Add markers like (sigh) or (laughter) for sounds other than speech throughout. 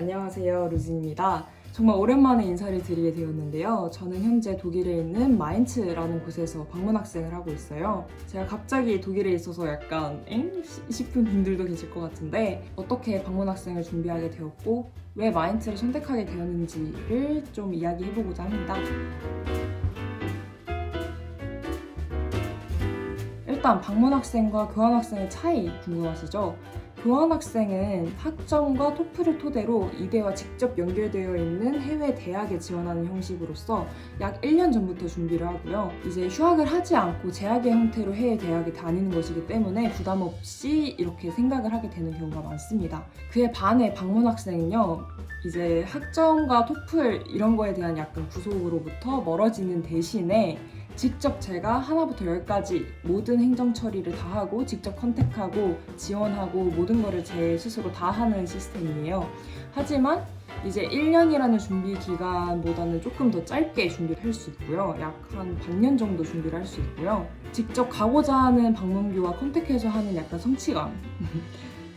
안녕하세요. 루진입니다. 정말 오랜만에 인사를 드리게 되었는데요. 저는 현재 독일에 있는 마인츠라는 곳에서 방문학생을 하고 있어요. 제가 갑자기 독일에 있어서 약간 엥? 싶은 분들도 계실 것 같은데 어떻게 방문학생을 준비하게 되었고 왜 마인츠를 선택하게 되었는지를 좀 이야기해보고자 합니다. 일단 방문학생과 교환학생의 차이 궁금하시죠? 교환학생은 학점과 토플을 토대로 이대와 직접 연결되어 있는 해외 대학에 지원하는 형식으로서 약 1년 전부터 준비를 하고요. 이제 휴학을 하지 않고 재학의 형태로 해외 대학에 다니는 것이기 때문에 부담 없이 이렇게 생각을 하게 되는 경우가 많습니다. 그에 반해 방문학생은요. 이제 학점과 토플 이런 거에 대한 약간 구속으로부터 멀어지는 대신에 직접 제가 하나부터 열까지 모든 행정 처리를 다 하고 직접 컨택하고 지원하고 모든 거를 제 스스로 다 하는 시스템이에요. 하지만 이제 1년이라는 준비 기간보다는 조금 더 짧게 준비를 할 수 있고요. 약 한 반년 정도 준비를 할 수 있고요. 직접 가고자 하는 방문교와 컨택해서 하는 약간 성취감.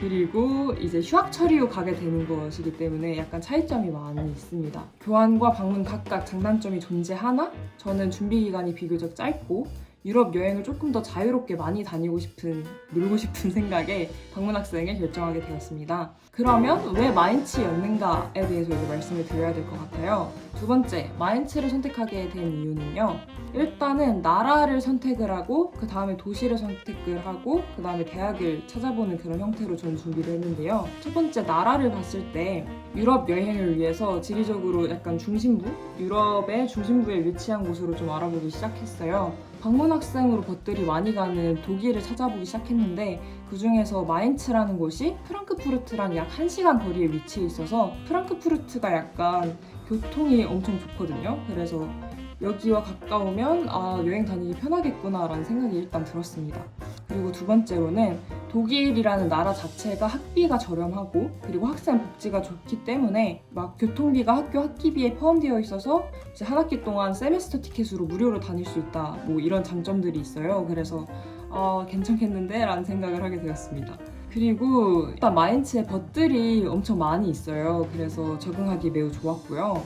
그리고 이제 휴학 처리 후 가게 되는 것이기 때문에 약간 차이점이 많이 있습니다. 교환과 방문 각각 장단점이 존재하나 저는 준비 기간이 비교적 짧고 유럽 여행을 조금 더 자유롭게 많이 다니고 싶은 놀고 싶은 (laughs) 생각에 방문 학생을 결정하게 되었습니다. 그러면 왜 마인츠였는가에 대해서 이제 말씀을 드려야 될 것 같아요. 두 번째, 마인츠를 선택하게 된 이유는요. 일단은 나라를 선택을 하고 그 다음에 도시를 선택을 하고 그 다음에 대학을 찾아보는 그런 형태로 저는 준비를 했는데요. 첫 번째 나라를 봤을 때 유럽 여행을 위해서 지리적으로 약간 중심부, 유럽의 중심부에 위치한 곳으로 좀 알아보기 시작했어요. 방문 학생으로 벗들이 많이 가는 독일을 찾아보기 시작했는데 그 중에서 마인츠라는 곳이 프랑크푸르트랑 약 1시간 거리에 위치해 있어서 프랑크푸르트가 약간 교통이 엄청 좋거든요. 그래서 여기와 가까우면 아 여행 다니기 편하겠구나라는 생각이 일단 들었습니다. 그리고 두 번째로는 독일이라는 나라 자체가 학비가 저렴하고 그리고 학생 복지가 좋기 때문에 막 교통비가 학교 학기비에 포함되어 있어서 이제 한 학기 동안 세메스터 티켓으로 무료로 다닐 수 있다 뭐 이런 장점들이 있어요. 그래서 아 괜찮겠는데 라는 생각을 하게 되었습니다. 그리고 일단 마인츠에 벗들이 엄청 많이 있어요. 그래서 적응하기 매우 좋았고요.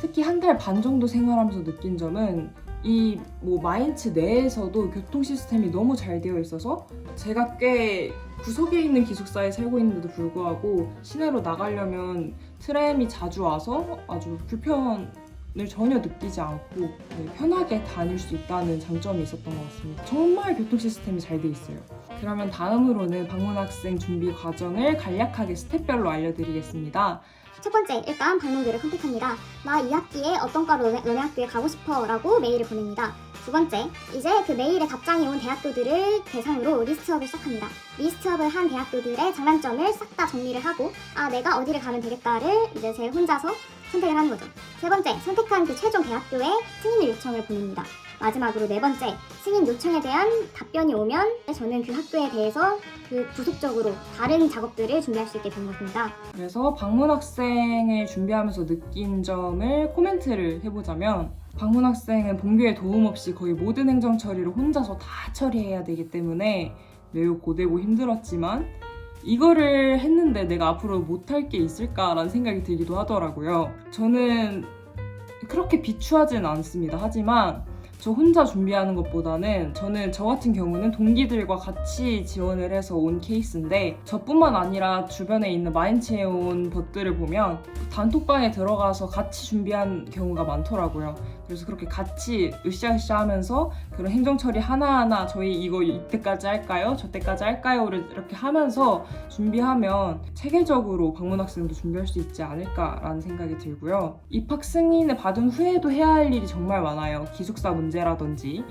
특히 한 달 반 정도 생활하면서 느낀 점은 이 뭐 마인츠 내에서도 교통 시스템이 너무 잘 되어 있어서 제가 꽤 구석에 있는 기숙사에 살고 있는데도 불구하고 시내로 나가려면 트램이 자주 와서 아주 불편 을 전혀 느끼지 않고 네, 편하게 다닐 수 있다는 장점이 있었던 것 같습니다. 정말 교통 시스템이 잘 돼 있어요. 그러면 다음으로는 방문학생 준비 과정을 간략하게 스텝별로 알려드리겠습니다. 첫 번째, 일단 방문교를 컨택합니다. 나이 학기에 어떤 과로 너네, 학교에 가고 싶어 라고 메일을 보냅니다. 두 번째, 이제 그 메일에 답장이 온 대학교들을 대상으로 리스트업을 시작합니다. 리스트업을 한 대학교들의 장단점을 싹 다 정리를 하고 아 내가 어디를 가면 되겠다를 이제 제 혼자서 선택을 하는 거죠. 세 번째, 선택한 그 최종 대학교에 승인 요청을 보냅니다. 마지막으로 네 번째, 승인 요청에 대한 답변이 오면 저는 그 학교에 대해서 그 부속적으로 다른 작업들을 준비할 수 있게 된 것입니다. 그래서 방문학생을 준비하면서 느낀 점을 코멘트를 해보자면 방문학생은 본교의 도움 없이 거의 모든 행정 처리를 혼자서 다 처리해야 되기 때문에 매우 고되고 힘들었지만 이거를 했는데 내가 앞으로 못할 게 있을까라는 생각이 들기도 하더라고요. 저는 그렇게 비추하진 않습니다. 하지만 저 혼자 준비하는 것보다는 저는 저 같은 경우는 동기들과 같이 지원을 해서 온 케이스인데 저뿐만 아니라 주변에 있는 마인츠에 온 벗들을 보면 단톡방에 들어가서 같이 준비한 경우가 많더라고요. 그래서 그렇게 같이 으쌰으쌰 하면서 그런 행정 처리 하나하나 저희 이거 이때까지 할까요? 저때까지 할까요?를 이렇게 하면서 준비하면 체계적으로 방문 학생도 준비할 수 있지 않을까라는 생각이 들고요. 입학 승인을 받은 후에도 해야 할 일이 정말 많아요. 기숙사 문제라든지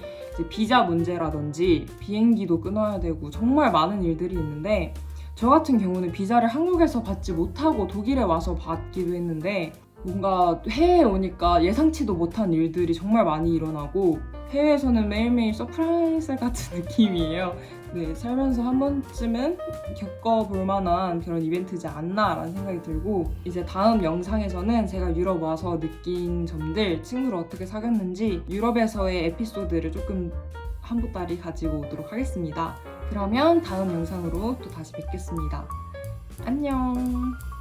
비자 문제라든지 비행기도 끊어야 되고 정말 많은 일들이 있는데 저 같은 경우는 비자를 한국에서 받지 못하고 독일에 와서 받기도 했는데 뭔가 해외에 오니까 예상치도 못한 일들이 정말 많이 일어나고 해외에서는 매일매일 서프라이즈 같은 (laughs) 느낌이에요. 네, 살면서 한 번쯤은 겪어볼 만한 그런 이벤트지 않나라는 생각이 들고 이제 다음 영상에서는 제가 유럽 와서 느낀 점들, 친구를 어떻게 사귀었는지 유럽에서의 에피소드를 조금 한 보따리 가지고 오도록 하겠습니다. 그러면 다음 영상으로 또 다시 뵙겠습니다. 안녕!